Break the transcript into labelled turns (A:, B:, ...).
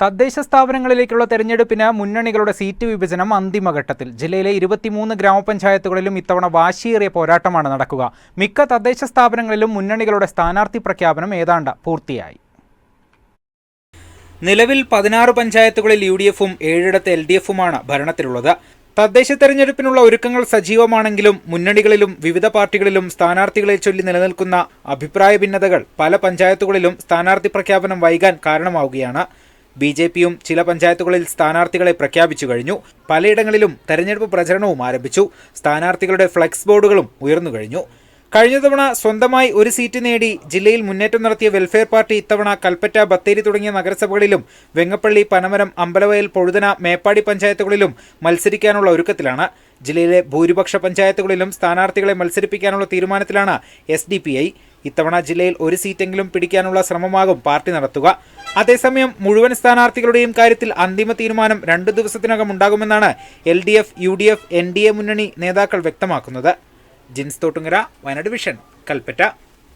A: തദ്ദേശ സ്ഥാപനങ്ങളിലേക്കുള്ള തെരഞ്ഞെടുപ്പിന് മുന്നണികളുടെ സീറ്റ് വിഭജനം അന്തിമഘട്ടത്തിൽ. ജില്ലയിലെ ഇരുപത്തിമൂന്ന് ഗ്രാമപഞ്ചായത്തുകളിലും ഇത്തവണ വാശിയേറിയ പോരാട്ടമാണ് നടക്കുക. മിക്ക തദ്ദേശ സ്ഥാപനങ്ങളിലും മുന്നണികളുടെ സ്ഥാനാർത്ഥി പ്രഖ്യാപനം ഏതാണ്ട് പൂർത്തിയായി. നിലവിൽ പതിനാറ് പഞ്ചായത്തുകളിൽ യു ഡി എഫും ഏഴിടത്ത് എൽ ഡി എഫുമാണ് ഭരണത്തിലുള്ളത്. തദ്ദേശ തെരഞ്ഞെടുപ്പിനുള്ള ഒരുക്കങ്ങൾ സജീവമാണെങ്കിലും മുന്നണികളിലും വിവിധ പാർട്ടികളിലും സ്ഥാനാർത്ഥികളെ ചൊല്ലി നിലനിൽക്കുന്ന അഭിപ്രായ ഭിന്നതകൾ പല പഞ്ചായത്തുകളിലും സ്ഥാനാർത്ഥി പ്രഖ്യാപനം വൈകാൻ കാരണമാവുകയാണ്. ബി ജെ പിയും ചില പഞ്ചായത്തുകളിൽ സ്ഥാനാർത്ഥികളെ പ്രഖ്യാപിച്ചു കഴിഞ്ഞു. പലയിടങ്ങളിലും തെരഞ്ഞെടുപ്പ് പ്രചരണവും ആരംഭിച്ചു. സ്ഥാനാർത്ഥികളുടെ ഫ്ലെക്സ് ബോർഡുകളും ഉയർന്നു കഴിഞ്ഞു. കഴിഞ്ഞ തവണ സ്വന്തമായി ഒരു സീറ്റ് നേടി ജില്ലയിൽ മുന്നേറ്റം നടത്തിയ വെൽഫെയർ പാർട്ടി ഇത്തവണ കൽപ്പറ്റ ബത്തേരി തുടങ്ങിയ നഗരസഭകളിലും വെങ്ങപ്പള്ളി പനമരം അമ്പലവയൽ പൊഴുതന മേപ്പാടി പഞ്ചായത്തുകളിലും മത്സരിക്കാനുള്ള ഒരുക്കത്തിലാണ്. ജില്ലയിലെ ഭൂരിപക്ഷ പഞ്ചായത്തുകളിലും സ്ഥാനാർത്ഥികളെ മത്സരിപ്പിക്കാനുള്ള തീരുമാനത്തിലാണ് എസ് ഇത്തവണ ജില്ലയിൽ ഒരു സീറ്റെങ്കിലും പിടിക്കാനുള്ള ശ്രമമാകും പാർട്ടി നടത്തുക. അതേസമയം മുഴുവൻ സ്ഥാനാർത്ഥികളുടെയും കാര്യത്തിൽ അന്തിമ തീരുമാനം രണ്ടു ദിവസത്തിനകം ഉണ്ടാകുമെന്നാണ് L D F U D F N D A മുന്നണി നേതാക്കൾ വ്യക്തമാക്കുന്നത്. ജിൻസ് തോട്ടുങ്ങര വയനാട് വിഷൻ കൽപ്പറ്റ.